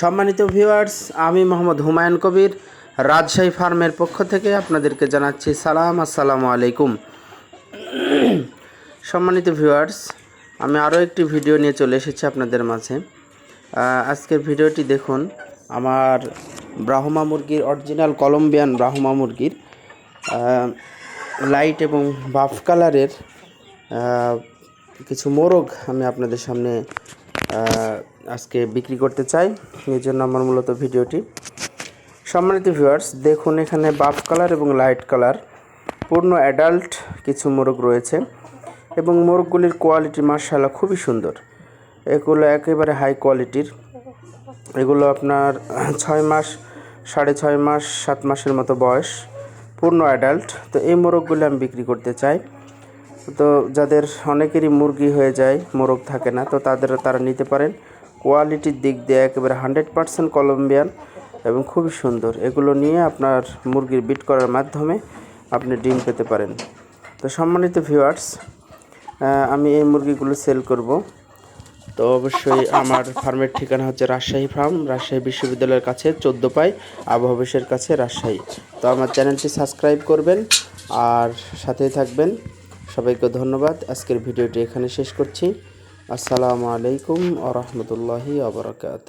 সম্মানিত ভিউয়ার্স আমি মোহাম্মদ হুমায়ুন কবির, রাজশাহী ফার্মের পক্ষ থেকে আপনাদেরকে জানাচ্ছি সালাম, আসসালামু আলাইকুম। সম্মানিত ভিউয়ার্স আমি আরও একটি ভিডিও নিয়ে চলে এসেছি আপনাদের মাঝে। আজকের ভিডিওটি দেখুন, আমার ব্রাহ্মা মুরগির অরিজিনাল কলম্বিয়ান ব্রাহ্মা মুরগির লাইট এবং বাফ কালারের কিছু মোরগ আমি আপনাদের সামনে আজকে বিক্রি করতে চাই। এই জন্য আমার মূলত ভিডিওটি। সম্মানিত ভিউয়ার্স দেখুন এখানে বাফ কালার এবং লাইট কালার পূর্ণ অ্যাডাল্ট কিছু মোরগ রয়েছে এবং মোরগগুলির কোয়ালিটি মার্শাল্লাহ খুবই সুন্দর। এগুলো একেবারে হাই কোয়ালিটির এগুলো আপনার ছয় মাস, সাড়ে ছয় মাস, সাত মাসের মতো বয়স। পূর্ণ অ্যাডাল্ট তো এই মোরগগুলো আমি বিক্রি করতে চাই। তো যাদের অনেকেরই মুরগি হয়ে যায়, মোরগ থাকে না, তো তাদের তারা নিতে পারেন। কোয়ালিটির দিক দিয়ে একেবারে হান্ড্রেড পার্সেন্ট কলম্বিয়ান এবং খুবই সুন্দর। এগুলো নিয়ে আপনার মুরগির বিট করার মাধ্যমে আপনি ডিম পেতে পারেন। তো সম্মানিত ভিউয়ার্স আমি এই মুরগিগুলো সেল করব। তো অবশ্যই আমার ফার্মের ঠিকানা হচ্ছে রাজশাহী ফার্ম, রাজশাহী বিশ্ববিদ্যালয়ের কাছে, চোদ্দ পাই আবহাওয়াবেশের কাছে, রাজশাহী। তো আমার চ্যানেলটি সাবস্ক্রাইব করবেন আর সাথেই থাকবেন। সবাইকে ধন্যবাদ। আজকের ভিডিওটি এখানে শেষ করছি। আসসালামু আলাইকুম আ রহমতুল্লাহি আবরকাত